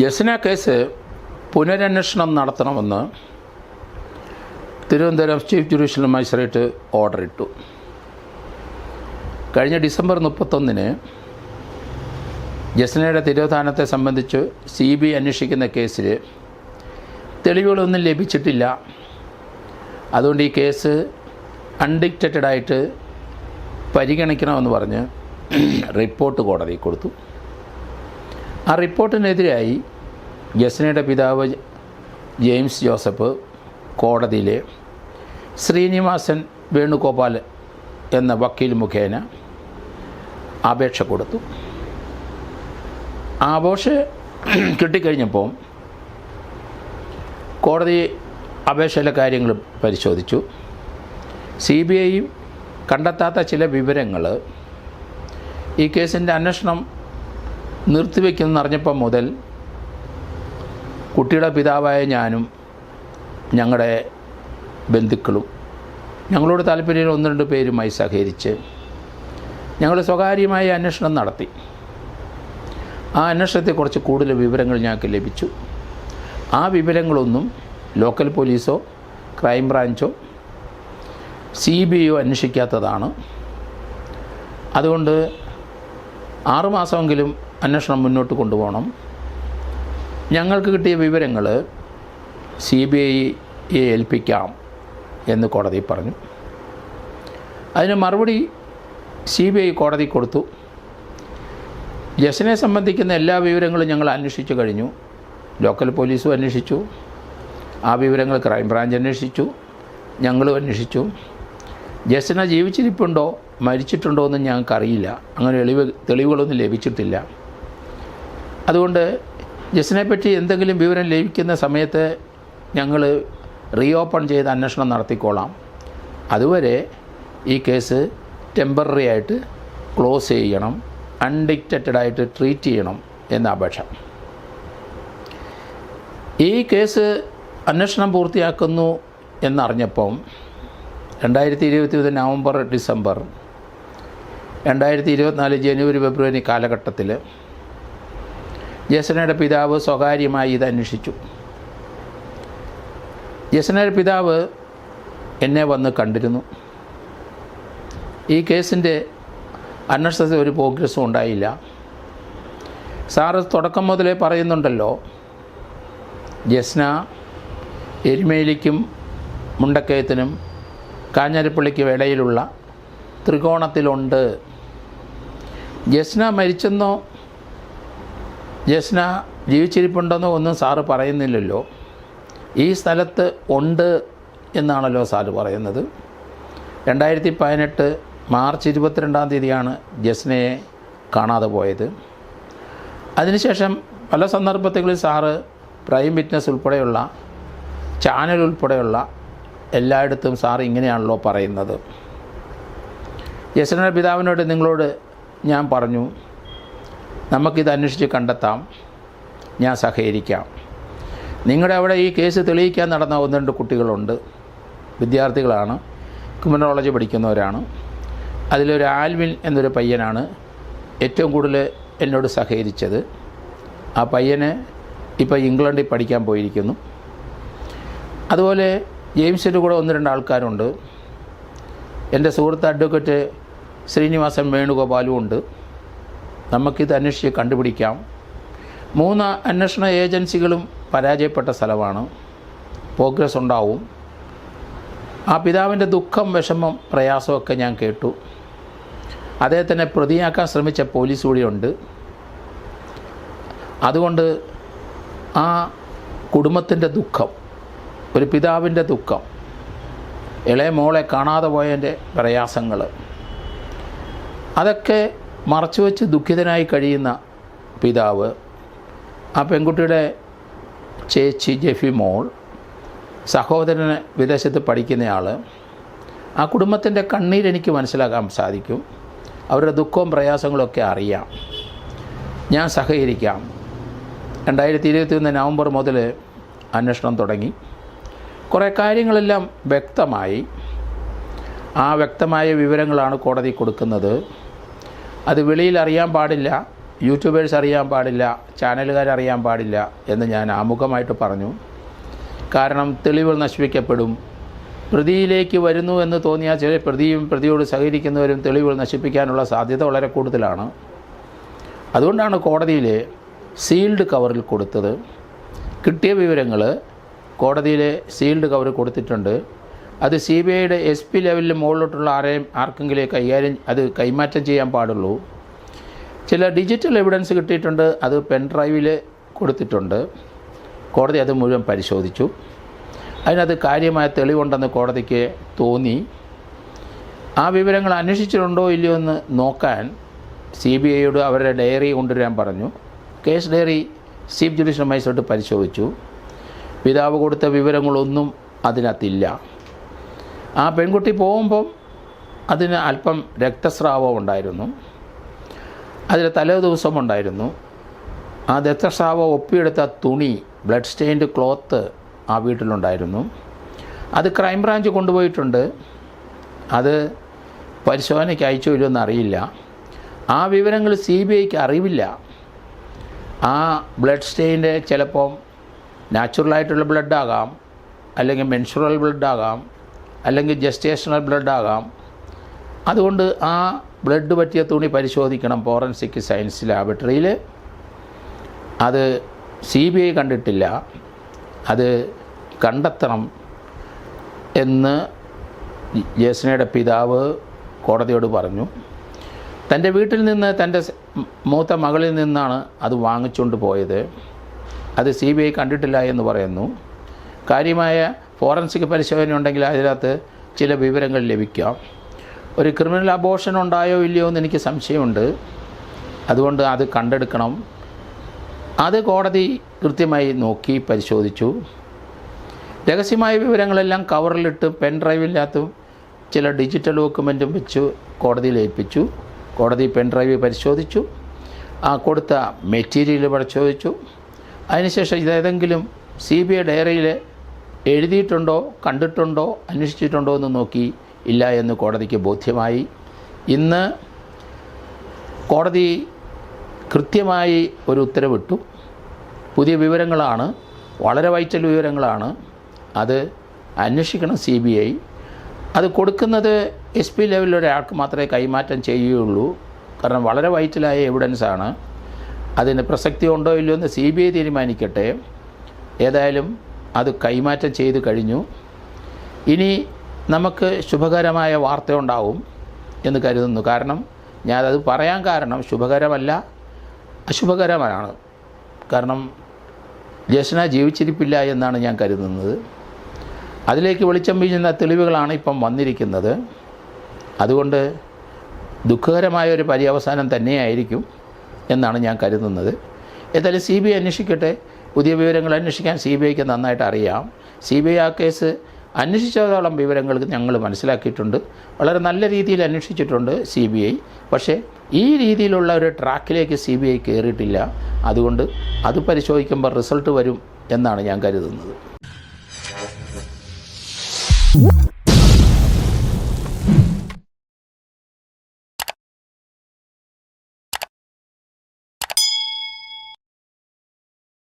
Jasna case പുനരന്വേഷണം നടത്തണമെന്ന് Thiruvananthapuram chief judicial magistrate order ഇട്ടു. കഴിഞ്ഞ ഡിസംബർ മുപ്പത്തൊന്നിന് ജസ്നയുടെ തിരോധാനത്തെ സംബന്ധിച്ച് സി ബി അന്വേഷിക്കുന്ന കേസിൽ തെളിവുകളൊന്നും ലഭിച്ചിട്ടില്ല. അതുകൊണ്ട് ഈ കേസ് അൺഡിക്റ്റഡായിട്ട് പരിഗണിക്കണമെന്ന് പറഞ്ഞ് റിപ്പോർട്ട് കോടതി കൊടുത്തു. ആ റിപ്പോർട്ടിനെതിരായി ജസ്നയുടെ പിതാവ് ജെയിംസ് ജോസഫ് കോടതിയിലെ ശ്രീനിവാസൻ വേണുഗോപാൽ എന്ന വക്കീൽ മുഖേന അപേക്ഷ കൊടുത്തു. ആ അപേക്ഷ കിട്ടിക്കഴിഞ്ഞപ്പോൾ കോടതി അപേക്ഷയിലെ കാര്യങ്ങൾ പരിശോധിച്ചു. സി ബി ഐ കണ്ടെത്താത്ത ചില വിവരങ്ങൾ ഈ കേസിന്റെ അന്വേഷണം നിർത്തിവെക്കുമെന്ന് അറിഞ്ഞപ്പോൾ മുതൽ കുട്ടിയുടെ പിതാവായ ഞാനും ഞങ്ങളുടെ ബന്ധുക്കളും ഞങ്ങളോട് താല്പര്യം ഒന്ന് രണ്ട് പേരുമായി സഹകരിച്ച് ഞങ്ങൾ സ്വകാര്യമായ അന്വേഷണം നടത്തി. ആ അന്വേഷണത്തെക്കുറിച്ച് കൂടുതൽ വിവരങ്ങൾ ഞങ്ങൾക്ക് ലഭിച്ചു. ആ വിവരങ്ങളൊന്നും ലോക്കൽ പോലീസോ ക്രൈംബ്രാഞ്ചോ സി ബി ഐയോ അന്വേഷിക്കാത്തതാണ്. അതുകൊണ്ട് ആറുമാസമെങ്കിലും അന്വേഷണം മുന്നോട്ട് കൊണ്ടുപോകണം. ഞങ്ങൾക്ക് കിട്ടിയ വിവരങ്ങൾ സി ബി ഐയെ ഏൽപ്പിക്കാം എന്ന് കോടതി പറഞ്ഞു. അതിന് മറുപടി സി ബി ഐ കോടതി കൊടുത്തു. ജസിനെ സംബന്ധിക്കുന്ന എല്ലാ വിവരങ്ങളും ഞങ്ങൾ അന്വേഷിച്ചു കഴിഞ്ഞു. ലോക്കൽ പോലീസും അന്വേഷിച്ചു. ആ വിവരങ്ങൾ ക്രൈംബ്രാഞ്ച് അന്വേഷിച്ചു. ഞങ്ങളും അന്വേഷിച്ചു. ജസ്റ്റിന ജീവിച്ചിരിപ്പുണ്ടോ? മരിച്ചിട്ടുണ്ടോ എന്ന് ഞങ്ങൾക്കറിയില്ല. അങ്ങനെ തെളിവ് തെളിവുകളൊന്നും ലഭിച്ചിട്ടില്ല. അതുകൊണ്ട് ജസ്റ്റിനെ എന്തെങ്കിലും വിവരം ലഭിക്കുന്ന സമയത്ത് ഞങ്ങൾ റീഓപ്പൺ ചെയ്ത് അന്വേഷണം നടത്തിക്കോളാം. അതുവരെ ഈ കേസ് ടെമ്പററി ആയിട്ട് ക്ലോസ് ചെയ്യണം. അൺഡിക്റ്റഡ് ആയിട്ട് ട്രീറ്റ് ചെയ്യണം എന്ന അപേക്ഷ. ഈ കേസ് അന്വേഷണം പൂർത്തിയാക്കുന്നു എന്നറിഞ്ഞപ്പം രണ്ടായിരത്തി ഇരുപത്തി ഒന്ന് നവംബർ ഡിസംബർ രണ്ടായിരത്തി ഇരുപത്തിനാല് ജനുവരി ഫെബ്രുവരി കാലഘട്ടത്തിൽ ജസനയുടെ പിതാവ് സ്വകാര്യമായി ഇത് അന്വേഷിച്ചു. യസനയുടെ പിതാവ് എന്നെ വന്ന് കണ്ടിരുന്നു. ഈ കേസിന്റെ അന്വേഷണത്തിൽ ഒരു പ്രോഗ്രസ്സും ഉണ്ടായില്ല. സാറ് തുടക്കം മുതലേ പറയുന്നുണ്ടല്ലോ ജസ്ന എരുമേലിക്കും മുണ്ടക്കയത്തിനും കാഞ്ഞാരപ്പള്ളിക്കും ഇടയിലുള്ള ത്രികോണത്തിലുണ്ട്. ജസ്ന മരിച്ചെന്നോ ജസ്ന ജീവിച്ചിരിപ്പുണ്ടെന്നോ ഒന്നും സാറ് പറയുന്നില്ലല്ലോ. ഈ സ്ഥലത്ത് ഉണ്ട് എന്നാണല്ലോ സാറ് പറയുന്നത്. രണ്ടായിരത്തി പതിനെട്ട് മാർച്ച് ഇരുപത്തിരണ്ടാം തീയതിയാണ് ജസ്നയെ കാണാതെ പോയത്. അതിനുശേഷം പല സന്ദർഭത്തിൽ സാറ് പ്രൈം വിറ്റ്നസ് ഉൾപ്പെടെയുള്ള ചാനൽ ഉൾപ്പെടെയുള്ള എല്ലായിടത്തും സാർ ഇങ്ങനെയാണല്ലോ പറയുന്നത്. ജസ്നയുടെ പിതാവിനോട് നിങ്ങളോട് ഞാൻ പറഞ്ഞു നമുക്കിത് അന്വേഷിച്ച് കണ്ടെത്താം. ഞാൻ സഹകരിക്കാം. നിങ്ങളുടെ അവിടെ ഈ കേസ് തെളിയിക്കാൻ നടന്ന ഒന്ന് രണ്ട് കുട്ടികളുണ്ട്. വിദ്യാർത്ഥികളാണ്. ക്രിമിനോളജി പഠിക്കുന്നവരാണ്. അതിലൊരു ആൽവിൻ എന്നൊരു പയ്യനാണ് ഏറ്റവും കൂടുതൽ എന്നോട് സഹകരിച്ചത്. ആ പയ്യനെ ഇപ്പോൾ ഇംഗ്ലണ്ടിൽ പഠിക്കാൻ പോയിരിക്കുന്നു. അതുപോലെ ജെയിംസിന്റെ കൂടെ ഒന്ന് രണ്ട് ആൾക്കാരുണ്ട്. എന്റെ സുഹൃത്ത് അഡ്വക്കേറ്റ് ശ്രീനിവാസൻ വേണുഗോപാലും ഉണ്ട്. നമുക്കിത് അന്വേഷിച്ച് കണ്ടുപിടിക്കാം. മൂന്ന് അന്വേഷണ ഏജൻസികളും പരാജയപ്പെട്ട സ്ഥലമാണ്. പ്രോഗ്രസ് ഉണ്ടാവും. ആ പിതാവിന്റെ ദുഃഖം വിഷമം പ്രയാസമൊക്കെ ഞാൻ കേട്ടു. അദ്ദേഹത്തിനെ പ്രതിയാക്കാൻ ശ്രമിച്ച പോലീസ് കൂടിയുണ്ട് അതുകൊണ്ട് ആ കുടുംബത്തിന്റെ ദുഃഖം ഒരു പിതാവിന്റെ ദുഃഖം ഇളയ മോളെ കാണാതെ പോയതിന്റെ പ്രയാസങ്ങൾ അതൊക്കെ മറച്ചുവെച്ച് ദുഃഖിതനായി കഴിയുന്ന പിതാവ് ആ പെൺകുട്ടിയുടെ ചേച്ചി ജെഫി മോൾ സഹോദരനെ വിദേശത്ത് പഠിക്കുന്നയാൾ ആ കുടുംബത്തിന്റെ കണ്ണീരെനിക്ക് മനസ്സിലാക്കാൻ സാധിക്കും. അവരുടെ ദുഃഖവും പ്രയാസങ്ങളൊക്കെ അറിയാം. ഞാൻ സഹകരിക്കാം. രണ്ടായിരത്തി ഇരുപത്തി ഒന്ന് നവംബർ മുതൽ അന്വേഷണം തുടങ്ങി. കുറേ കാര്യങ്ങളെല്ലാം വ്യക്തമായി. ആ വ്യക്തമായ വിവരങ്ങളാണ് കോടതി കൊടുക്കുന്നത്. അത് വെളിയിൽ അറിയാൻ പാടില്ല യൂട്യൂബേഴ്സ് അറിയാൻ പാടില്ല ചാനലുകാർ അറിയാൻ പാടില്ല എന്ന് ഞാൻ ആമുഖമായിട്ട് പറഞ്ഞു. കാരണം തെളിവുകൾ നശിപ്പിക്കപ്പെടും. പ്രതിയിലേക്ക് വരുന്നു എന്ന് തോന്നിയാൽ ചില പ്രതിയും പ്രതിയോട് സഹകരിക്കുന്നവരും തെളിവുകൾ നശിപ്പിക്കാനുള്ള സാധ്യത വളരെ കൂടുതലാണ്. അതുകൊണ്ടാണ് കോടതിയിൽ സീൽഡ് കവറിൽ കൊടുത്തത്. കിട്ടിയ വിവരങ്ങൾ കോടതിയിലെ സീൽഡ് കവറിൽ കൊടുത്തിട്ടുണ്ട്. അത് സി ബി ഐയുടെ എസ് പി ലെവലിൽ മുകളിലോട്ടുള്ള ആരെയും ആർക്കെങ്കിലും കൈകാര്യം അത് കൈമാറ്റം ചെയ്യാൻ പാടുള്ളൂ. ചില ഡിജിറ്റൽ എവിഡൻസ് കിട്ടിയിട്ടുണ്ട് അത് പെൻ ഡ്രൈവിൽ കൊടുത്തിട്ടുണ്ട്. കോടതി അത് മുഴുവൻ പരിശോധിച്ചു. അതിനത് കാര്യമായ തെളിവുണ്ടെന്ന് കോടതിക്ക് തോന്നി. ആ വിവരങ്ങൾ അന്വേഷിച്ചിട്ടുണ്ടോ ഇല്ലയോ എന്ന് നോക്കാൻ സി ബി ഐയോട് അവരുടെ ഡയറി കൊണ്ടുവരാൻ പറഞ്ഞു. Case diary chief judicial magistrate പരിശോധിച്ചു. പിതാവ് കൊടുത്ത വിവരങ്ങളൊന്നും അതിനകത്തില്ല. ആ പെൺകുട്ടി പോകുമ്പം അതിന് അല്പം രക്തസ്രാവം ഉണ്ടായിരുന്നു. അതിന് തലേ ദിവസം ഉണ്ടായിരുന്നു. ആ രക്തസ്രാവം ഒപ്പിയെടുത്ത തുണി ബ്ലഡ് സ്റ്റെയിൻഡ് ക്ലോത്ത് ആ വീട്ടിലുണ്ടായിരുന്നു. അത് ക്രൈംബ്രാഞ്ച് കൊണ്ടുപോയിട്ടുണ്ട്. അത് പരിശോധനയ്ക്ക് അയച്ചോ ഇല്ലയോ എന്നറിയില്ല. ആ വിവരങ്ങൾ സി ബി ഐക്ക് അറിവില്ല. ആ ബ്ലഡ് സ്റ്റെയിന്റെ ചിലപ്പം നാച്ചുറലായിട്ടുള്ള ബ്ലഡ് ആകാം അല്ലെങ്കിൽ മെൻസുറൽ ബ്ലഡ് ആകാം അല്ലെങ്കിൽ ജസ്റ്റേഷണൽ ബ്ലഡ് ആകാം. അതുകൊണ്ട് ആ ബ്ലഡ് പറ്റിയ തുണി പരിശോധിക്കണം ഫോറൻസിക് സയൻസ് ലാബറട്ടറിയിൽ അത് സി ബി ഐ കണ്ടിട്ടില്ല. അത് കണ്ടെത്തണം എന്ന് ജേസനയുടെ പിതാവ് കോടതിയോട് പറഞ്ഞു. തന്റെ വീട്ടിൽ നിന്ന് തന്റെ മൂത്ത മകളിൽ നിന്നാണ് അത് വാങ്ങിച്ചുകൊണ്ട് പോയത്. അത് സി ബി ഐ കണ്ടിട്ടില്ല എന്ന് പറയുന്നു. കാര്യമായ ഫോറൻസിക് പരിശോധന ഉണ്ടെങ്കിൽ അതിനകത്ത് ചില വിവരങ്ങൾ ലഭിക്കാം. ഒരു ക്രിമിനൽ അബോഷൻ ഉണ്ടായോ ഇല്ലയോ എന്ന് എനിക്ക് സംശയമുണ്ട്. അതുകൊണ്ട് അത് കണ്ടെടുക്കണം. അത് കോടതി കൃത്യമായി നോക്കി പരിശോധിച്ചു. രഹസ്യമായ വിവരങ്ങളെല്ലാം കവറിലിട്ട് പെൻ ഡ്രൈവിനകത്തും ചില ഡിജിറ്റൽ ഡോക്യുമെന്റും വെച്ച് കോടതിയിൽ ഏൽപ്പിച്ചു. കോടതി പെൻ ഡ്രൈവ് പരിശോധിച്ചു. ആ കൊടുത്ത മെറ്റീരിയൽ പരിശോധിച്ചു. അതിനുശേഷം ഇതേതെങ്കിലും സി ബി ഐ ഡയറിയിൽ എഴുതിയിട്ടുണ്ടോ കണ്ടിട്ടുണ്ടോ അന്വേഷിച്ചിട്ടുണ്ടോ എന്ന് നോക്കി ഇല്ല എന്ന് കോടതിക്ക് ബോധ്യമായി. ഇന്ന് കോടതി കൃത്യമായി ഒരു ഉത്തരവിട്ടു. പുതിയ വിവരങ്ങളാണ് വളരെ വൈറ്റൽ വിവരങ്ങളാണ്. അത് അന്വേഷിക്കണം സി ബി ഐ. അത് കൊടുക്കുന്നത് എസ് പി ലെവലിൽ ഒരാൾക്ക് മാത്രമേ കൈമാറ്റം ചെയ്യുകയുള്ളൂ. കാരണം വളരെ വൈറ്റലായ എവിഡൻസാണ് അതിന് പ്രസക്തി ഉണ്ടോ ഇല്ലയോ എന്ന് സി ബി ഐ തീരുമാനിക്കട്ടെ. ഏതായാലും അത് കൈമാറ്റം ചെയ്തു കഴിഞ്ഞു. ഇനി നമുക്ക് ശുഭകരമായ വാർത്ത ഉണ്ടാവും എന്ന് കരുതുന്നു. കാരണം ഞാനത് പറയാൻ കാരണം ശുഭകരമല്ല അശുഭകരമാണ്. കാരണം ജസ്ന ജീവിച്ചിരിപ്പില്ല എന്നാണ് ഞാൻ കരുതുന്നത്. അതിലേക്ക് വെളിച്ചം വീഴുന്ന തെളിവുകളാണ് ഇപ്പം വന്നിരിക്കുന്നത്. അതുകൊണ്ട് ദുഃഖകരമായ ഒരു പര്യവസാനം തന്നെയായിരിക്കും എന്നാണ് ഞാൻ കരുതുന്നത്. ഏതായാലും സി ബി ഐ അന്വേഷിക്കട്ടെ. പുതിയ വിവരങ്ങൾ അന്വേഷിക്കാൻ സി ബി ഐക്ക് നന്നായിട്ട് അറിയാം. സി ബി ഐ ആ കേസ് അന്വേഷിച്ചതോളം വിവരങ്ങൾ ഞങ്ങൾ മനസ്സിലാക്കിയിട്ടുണ്ട്. വളരെ നല്ല രീതിയിൽ അന്വേഷിച്ചിട്ടുണ്ട് സി ബി ഐ. പക്ഷേ ഈ രീതിയിലുള്ള ഒരു ട്രാക്കിലേക്ക് സി ബി ഐ കയറിയിട്ടില്ല. അതുകൊണ്ട് അത് പരിശോധിക്കുമ്പോൾ റിസൾട്ട് വരും എന്നാണ് ഞാൻ കരുതുന്നത്.